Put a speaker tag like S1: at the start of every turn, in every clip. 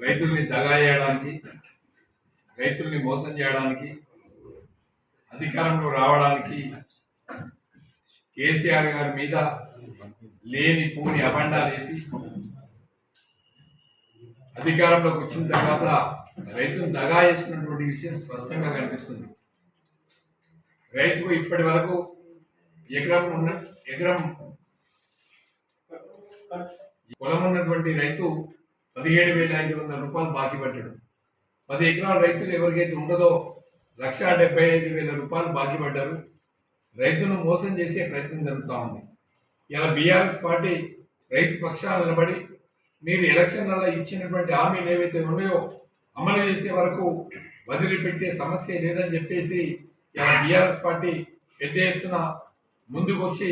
S1: రైతుల్ని దగా చేయడానికి రైతుల్ని మోసం చేయడానికి అధికారంలో రావడానికి కేసీఆర్ గారి మీద లేని పూని అబండాలు వేసి అధికారంలోకి వచ్చిన తర్వాత రైతును దగా చేస్తున్నటువంటి విషయం స్పష్టంగా కనిపిస్తుంది. రైతుకు ఇప్పటి వరకు ఎకరం ఉన్న ఎకరం పొలం ఉన్నటువంటి రైతు పదిహేడు వేల ఐదు వందల రూపాయలు బాకీ పడ్డాడు. పది ఎకరాల రైతులు ఎవరికైతే ఉండదో లక్ష డెబ్బై ఐదు వేల రూపాయలు బాకీ పడ్డారు. రైతును మోసం చేసే ప్రయత్నం జరుగుతూ ఉంది. ఇలా బీఆర్ఎస్ పార్టీ రైతు పక్షాలు నిలబడి మీరు ఎలక్షన్లలో ఇచ్చినటువంటి హామీలు ఏవైతే ఉన్నాయో అమలు చేసే వరకు వదిలిపెట్టే సమస్య లేదని చెప్పేసి ఇలా బీఆర్ఎస్ పార్టీ పెద్ద ఎత్తున ముందుకు వచ్చి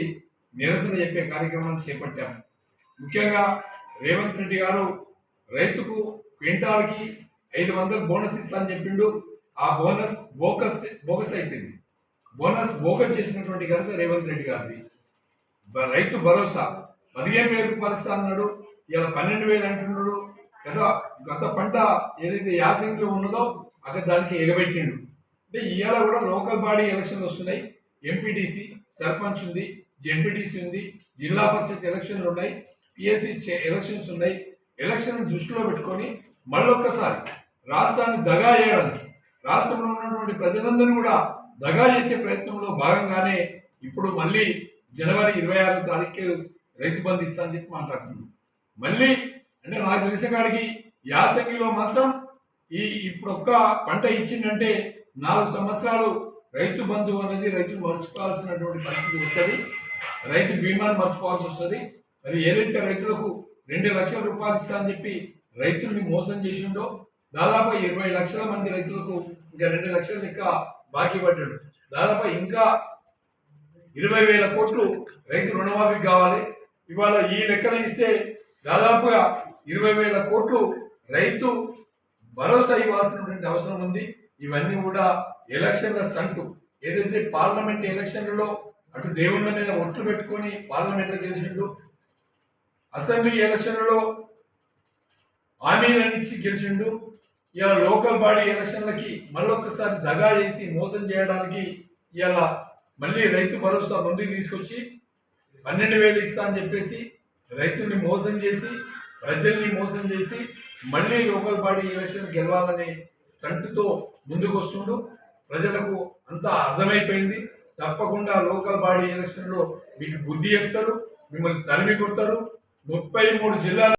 S1: నిరసన చెప్పే కార్యక్రమాన్ని చేపట్టాము. ముఖ్యంగా రేవంత్ రెడ్డి గారు రైతుకు క్వింటాల్కి ఐదు వందలు బోనస్ ఇస్తా అని చెప్పిండు. ఆ బోనస్ బోకస్ బోగస్ అయిపోయింది. బోనస్ బోగస్ చేసినటువంటి ఘనత రేవంత్ రెడ్డి గారిది. రైతు భరోసా. పదిహేను వేలు రూపాయలు అన్నాడు. ఇలా పన్నెండు వేలు అంటున్నాడు. గత గత పంట ఏదైతే యాసింగ్లో ఉన్నదో అక్కడ దానికి ఎగబెట్టిండు. అంటే ఇవాళ కూడా లోకల్ బాడీ ఎలక్షన్లు వస్తున్నాయి. ఎంపీటీసీ సర్పంచ్ ఉంది జెడ్పీటీసీ ఉంది జిల్లా పరిషత్ ఎలక్షన్లు ఉన్నాయి. పిఎస్సి ఎలక్షన్స్ ఉన్నాయి. ఎలక్షన్ దృష్టిలో పెట్టుకొని మళ్ళొక్కసారి రాష్ట్రాన్ని దగా చేయడానికి రాష్ట్రంలో ఉన్నటువంటి ప్రజలందరినీ కూడా దగా చేసే ప్రయత్నంలో భాగంగానే ఇప్పుడు మళ్ళీ జనవరి ఇరవై ఆరో తారీఖు రైతు బంధు ఇస్తా అని చెప్పి మాట్లాడుతుంది మళ్ళీ అంటే నాకు తెలిసిన కాడికి యాసంగిలో మాత్రం ఈ ఇప్పుడు ఒక్క పంట ఇచ్చిందంటే నాలుగు సంవత్సరాలు రైతు బంధువు అనేది రైతులు మర్చిపోవాల్సినటువంటి పరిస్థితి వస్తుంది. రైతు బీమాను మర్చిపోవాల్సి వస్తుంది. మరి ఏదైతే రైతులకు రెండు లక్షల రూపాయలు ఇస్తా అని చెప్పి రైతుల్ని మోసం చేసిండో దాదాపు ఇరవై లక్షల మంది రైతులకు ఇంకా రెండు లక్షల లెక్క బాకీ పడ్డాడు. దాదాపు ఇంకా ఇరవై వేల కోట్లు రైతు రుణమాఫీ కావాలి. ఇవాళ ఈ లెక్కలు ఇస్తే దాదాపుగా ఇరవై వేల కోట్లు రైతు భరోసా ఇవ్వాల్సినటువంటి అవసరం ఉంది. ఇవన్నీ కూడా ఎలక్షన్ల స్టంట్. ఏదైతే పార్లమెంట్ ఎలక్షన్లలో అటు దేవుళ్ళ మీద ఒట్లు పెట్టుకొని పార్లమెంట్లో గెలిచిండు అసెంబ్లీ ఎలక్షన్లలో హామీలను ఇచ్చి గెలిచిండు. ఇలా లోకల్ బాడీ ఎలక్షన్లకి మళ్ళొక్కసారి దగా చేసి మోసం చేయడానికి ఇలా మళ్ళీ రైతు భరోసా ముందుకు తీసుకొచ్చి పన్నెండు వేలు ఇస్తా అని చెప్పేసి రైతుల్ని మోసం చేసి ప్రజల్ని మోసం చేసి మళ్ళీ లోకల్ బాడీ ఎలక్షన్ గెలవాలనే స్టంట్తో ముందుకు వస్తుండు ప్రజలకు అంతా అర్థమైపోయింది. తప్పకుండా లోకల్ బాడీ ఎలక్షన్లో మీకు బుద్ధి చెప్తారు మిమ్మల్ని తరిమి కొడతారు. ముప్పై మూడు జిల్లాలు